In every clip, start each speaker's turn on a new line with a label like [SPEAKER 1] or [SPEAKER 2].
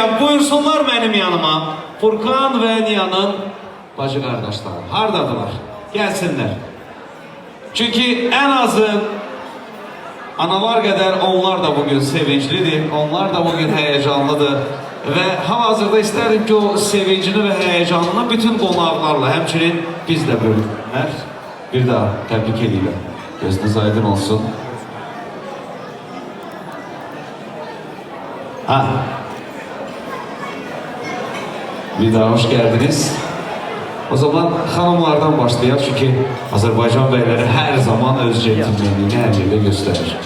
[SPEAKER 1] edirəm. Buyursunlar mənim yanıma. Furkan və Niyanın bacı qardaşları. Hardadılar? Gəlsinlər. Çünki ən azı analar qədər onlar da bugün sevinclidir. Onlar da bugün həyecanlıdır. Və hal-hazırda istərdim ki, o sevincini və həyəcanını bütün qonaqlarla, həmçinin biz də bölünlər. Bir daha təbrik edirəm. Gözünüz aydın olsun. Ha. Bir daha hoş geldiniz. O zaman hanımlardan başlayalım çünkü Azerbaycan beyleri her zaman öz centilmenliğini her yerde gösterir.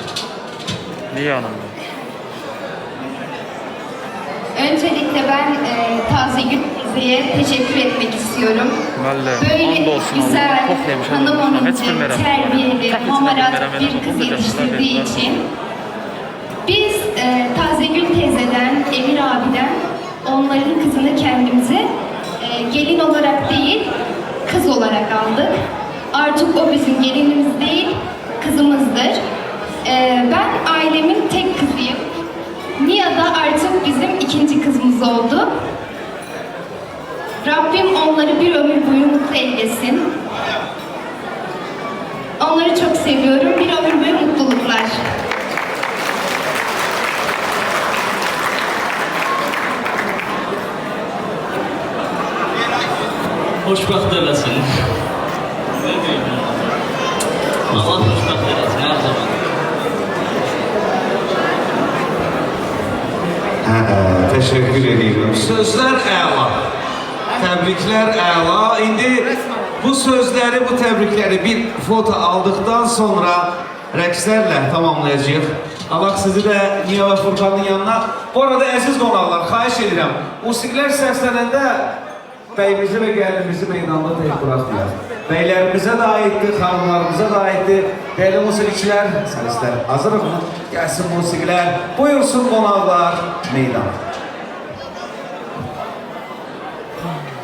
[SPEAKER 2] Niye hanım?
[SPEAKER 3] Öncelikle ben e, Tazegül teyzeye teşekkür etmek istiyorum.
[SPEAKER 2] Vallahi
[SPEAKER 3] Böyle güzel, hanım
[SPEAKER 2] hanım.
[SPEAKER 3] hanımcı, terbiyeli, hamarat bir kız yetiştirdiği için biz e, Tazegül teyzeden, Emir abiden onların kızını kendimize e, gelin olarak değil, kız olarak aldık. Artık o bizim gelinimiz değil, kızımızdır. E, ben ailemin tek kızıyım. Nia da artık bizim ikinci kızımız oldu. Rabbim onları bir ömür boyu mutlu eylesin. Onları çok seviyorum.
[SPEAKER 1] Teşekkür ediyorum. Sözler əla. Təbriklər əla. İndi bu sözləri, bu təbrikləri bir foto aldıktan sonra rəqslərlə tamamlayacağıq. Allah sizi də Niyə və Furkanın yanına. Bu arada əziz qonaqlar, xahiş edirəm. Musiqilər səslənəndə bəyimizi və gəlinimizi meydanda tək buraxmayaq. Bəylərimizə də aiddir, xanımlarımıza da aiddir. Dəyərli musiqiçilər, sənistlər hazırıq mı? Gəlsin musiqilər. Buyursun qonaqlar meydana.
[SPEAKER 4] Oh.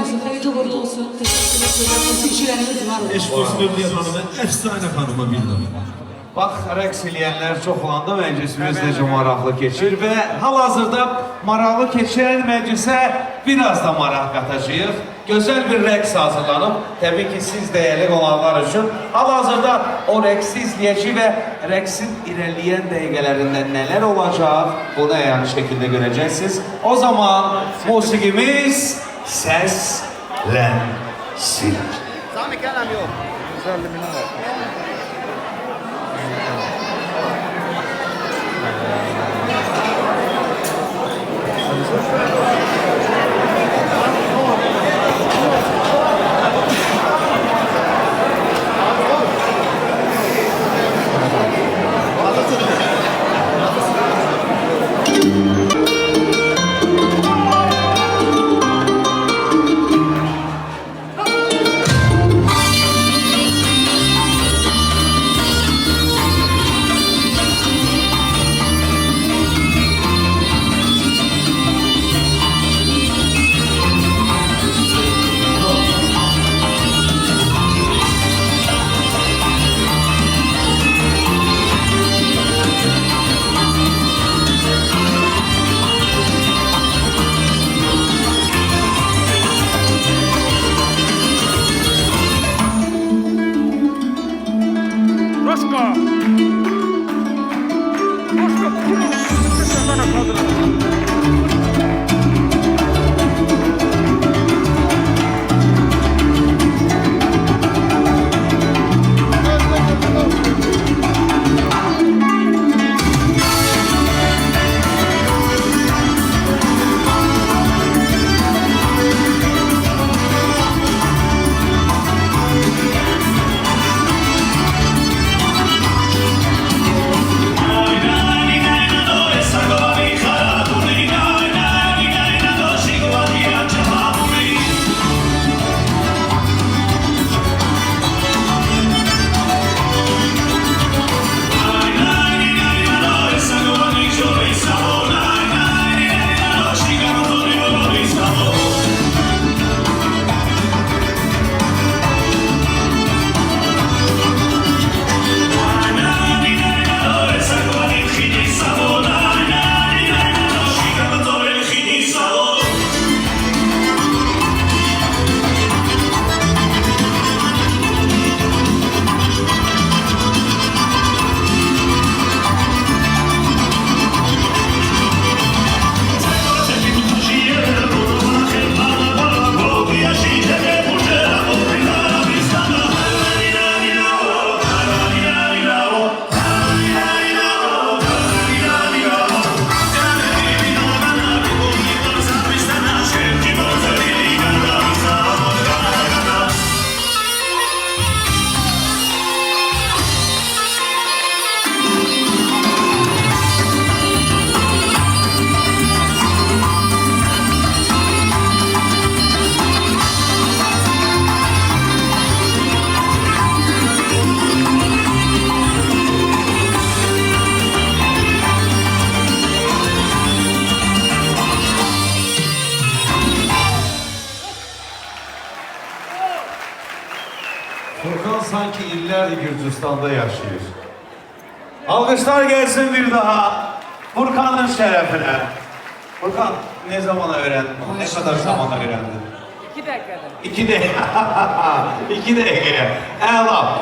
[SPEAKER 4] olsun, hayırlı uğurlu olsun. Teşekkür ederim. Teşekkürlerimiz var. Eşkos Gürlüğü Hanım'ın efsane hanıma bildim.
[SPEAKER 1] Bax, rəqs eləyənlər çox olanda məclisimiz necə maraqlı keçir və hal-hazırda maraqlı keçən məclisə biraz da maraq qatacağıq. Gözəl bir rəqs hazırlanıb, təbii ki, siz dəyərli qonaqlar üçün. Hal-hazırda o rəqsi izləyəcək və rəqsin irəliyən dəqiqələrində nələr olacaq, bunu əyanı şəkildə görəcəksiniz. O zaman musiqimiz səslənsin.
[SPEAKER 5] Sami kələm yox.
[SPEAKER 2] 150 milyon var.
[SPEAKER 1] İllerdir Gürcistan'da yaşıyor. Alkışlar gelsin bir daha. Furkan'ın şerefine. Furkan ne zaman öğrendin? Ne kadar zamanda öğrendin?
[SPEAKER 5] İki dəqiqədə.
[SPEAKER 1] İki de. İki dakika. Əla.